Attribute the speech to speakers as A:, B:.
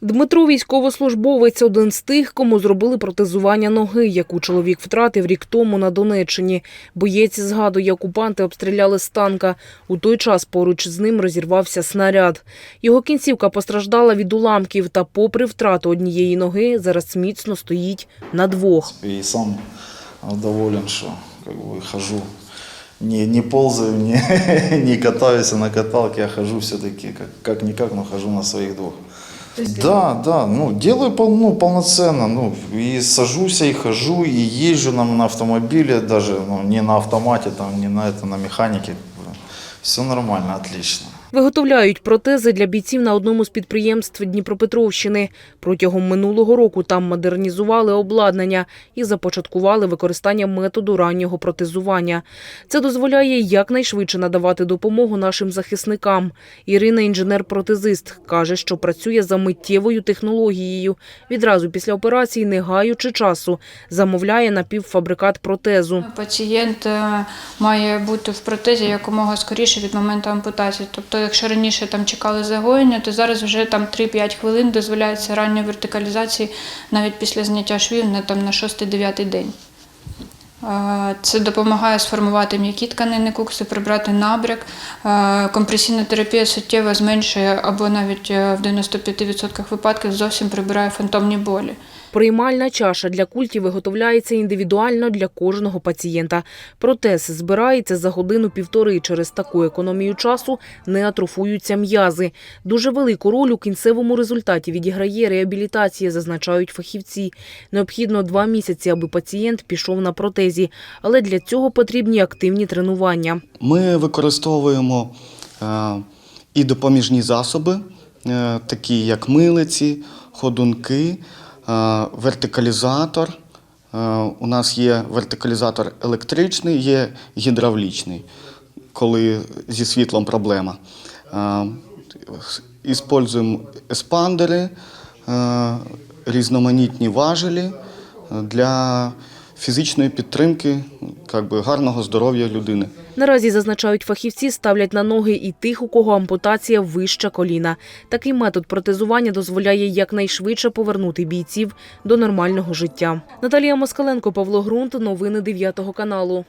A: Дмитро військовослужбовець один з тих, кому зробили протезування ноги, яку чоловік втратив рік тому на Донеччині. Боєць згадує, окупанти обстріляли з танка. У той час поруч з ним розірвався снаряд. Його кінцівка постраждала від уламків, та, попри втрату однієї ноги, зараз міцно стоїть на двох.
B: И сам доволен, как бы хожу, не, не ползаю, не, не катаюсь на каталке, я хожу все-таки как, как-никак, но хожу на своих двух. Да, да, ну, делаю пол, ну, полноценно, ну, и сажусь, и хожу, и езжу на, на автомобиле, даже ну, не на автомате, там, не на это, на механике. Все нормально, отлично.
A: Виготовляють протези для бійців на одному з підприємств Дніпропетровщини. Протягом минулого року там модернізували обладнання і започаткували використання методу раннього протезування. Це дозволяє якнайшвидше надавати допомогу нашим захисникам. Ірина, інженер-протезист, каже, що працює за миттєвою технологією. Відразу після операції, не гаючи часу, замовляє напівфабрикат протезу.
C: Пацієнт е, має бути в протезі якомога скоріше від моменту ампутації. Тобто, якщо раніше там чекали загоєння, то зараз вже там 3-5 хвилин дозволяється ранньої вертикалізації навіть після зняття швів на там на 6-9 день. Це допомагає сформувати м'які тканини кукси, прибрати набряк. Компресійна терапія суттєво зменшує або навіть е, в 95% випадків зовсім прибирає фантомні болі.
A: Приймальна чаша для культів виготовляється індивідуально для кожного пацієнта. Протез збирається за годину-півтори. Через таку економію часу не атрофуються м'язи. Дуже велику роль у кінцевому результаті відіграє реабілітація, зазначають фахівці. Необхідно два місяці, аби пацієнт пішов на протезі, але для цього потрібні активні тренування.
D: Ми використовуємо е, і допоміжні засоби, е, такі як милиці, ходунки, вертикалізатор. Е, У нас є вертикалізатор електричний, є гідравлічний, коли зі світлом проблема. Е, Іспользуємо еспандери, е, різноманітні важелі е, для фізичної підтримки би, гарного здоров'я людини.
A: Наразі зазначають фахівці, ставлять на ноги і тих, у кого ампутація вища коліна. Такий метод протезування дозволяє якнайшвидше повернути бійців до нормального життя. Наталія Москаленко, Павло Грунт. Новини 9 каналу.